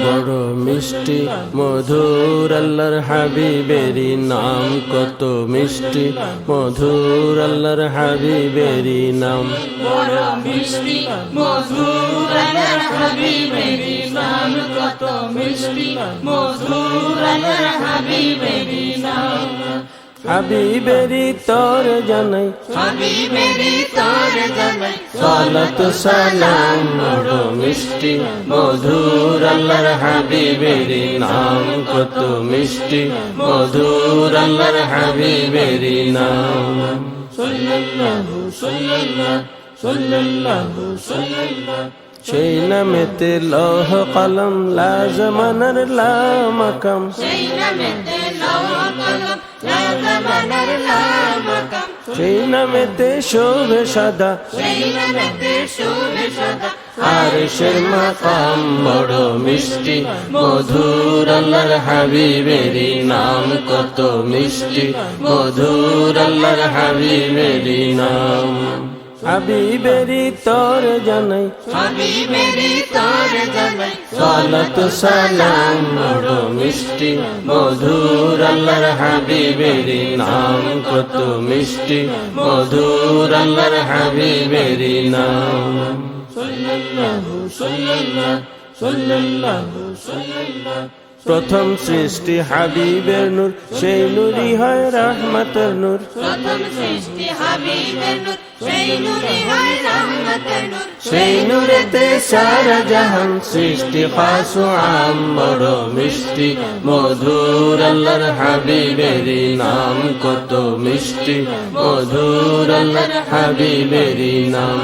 বড় মিষ্টি মধুর আল্লাহর হাবিবেরি নাম। কত মিষ্টি মধুর আল্লাহর হাবিবেরি নাম। বড় মিষ্টি মধুর আল্লাহর হাবিবেরি নাম। কত মিষ্টি মধুর আল্লাহর হাবিবেরি নাম। হাবিবেরি তোর জানাই। হাবিবেরি তোর জানাই। সালাত সালাম বড় মিষ্টি। মধুর আল্লাহর হাবিবেরি নাম কত মিষ্টি। মধুর আল্লাহর হাবিবেরি নাম। সাল্লাল্লাহু সাল্লাল্লাহু সাল্লাল্লাহু সাল্লাল্লাহু। সেই নামেতে লৌহ কলম লাজমানার লামাকাম সেই নামেতে লৌহ কলম সেই নামেতে শোভে সাদা। আর শের মাকাম বড় মিষ্টি। মধুর আল্লাহর হাবিবেরি নাম কত মিষ্টি। মধুর আল্লাহর হাবিবেরি নাম। হাবিবেরি তোর জানাই। হাবিবেরি তোর জানাই। সালাত সালাম বড় মিষ্টি। মধুর আল্লাহর হাবিবেরি নাম কত মিষ্টি। মধুর আল্লাহর হাবিবেরি নাম। সাল্লাল্লাহু সাল্লাল্লাহু সাল্লাল্লাহু সাল্লাল্লাহু। প্রথম সৃষ্টি হাবিবের নূর সেই নূরই হয় রহমতের নূর। প্রথম সৃষ্টি হাবিবের নূর সেই হয় রহমতের নূর। সেই নূরেতে সারা জাহান সৃষ্টি পাশু আম বড় মিষ্টি মধুর আল্লাহর হাবিবেরি নাম কত মিষ্টি মধুর আল্লাহর হাবিবেরি নাম।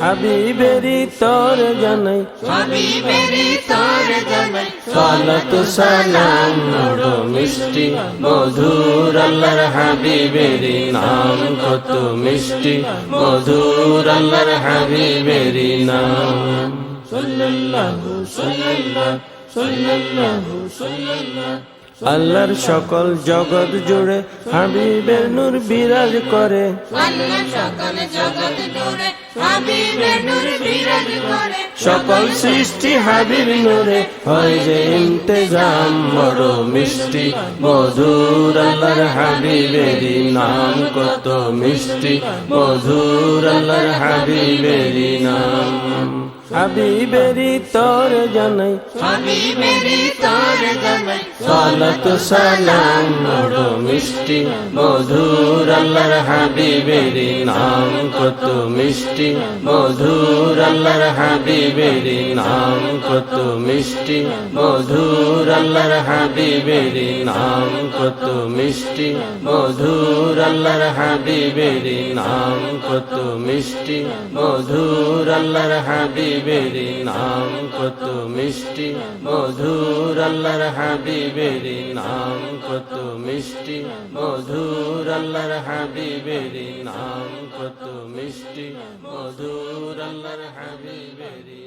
হাবিবেরি তোর জানাই। হাবিবেরি তোর জানাই। সালাত সালাম বড় মিষ্টি। মধুর আল্লাহর হাবিবেরি নাম কত মিষ্টি। মধুর আল্লাহর হাবিবেরি নাম। সাল্লাল্লাহু সাল্লাল্লাহু সাল্লাল্লাহু সাল্লাল্লাহু। আল্লাহর সকল জগৎ জুড়ে হাবিবের নূর বিরাজ করে। সকল সৃষ্টি হাবিব নূরে হয় যে ইন্তেজাম বড় মিষ্টি মধুর আল্লাহর হাবিবেরি নাম কত মিষ্টি মধুর আল্লাহর হাবিবেরি নাম। হাবিবেরি তোর জানাই। হাবিবেরি তোর জানাই। সালাত সালাম বড় মিষ্টি মধুর আল্লাহর হাবিবেরি নাম। কত মিষ্টি মধুর আল্লাহর হাবিবেরি নাম। কত মিষ্টি মধুর আল্লাহর হাবিবেরি নাম। কত মিষ্টি মধুর আল্লাহর হাবিবেরি নাম। কত মিষ্টি মধুর আল্লাহর হাবিবেরি নাম কত মিষ্টি। মধুর আল্লাহর হাবিবেরি নাম কত মিষ্টি। মধুর আল্লাহর হাবিবেরি নাম কত মিষ্টি। মধুর আল্লাহর হাবিবেরি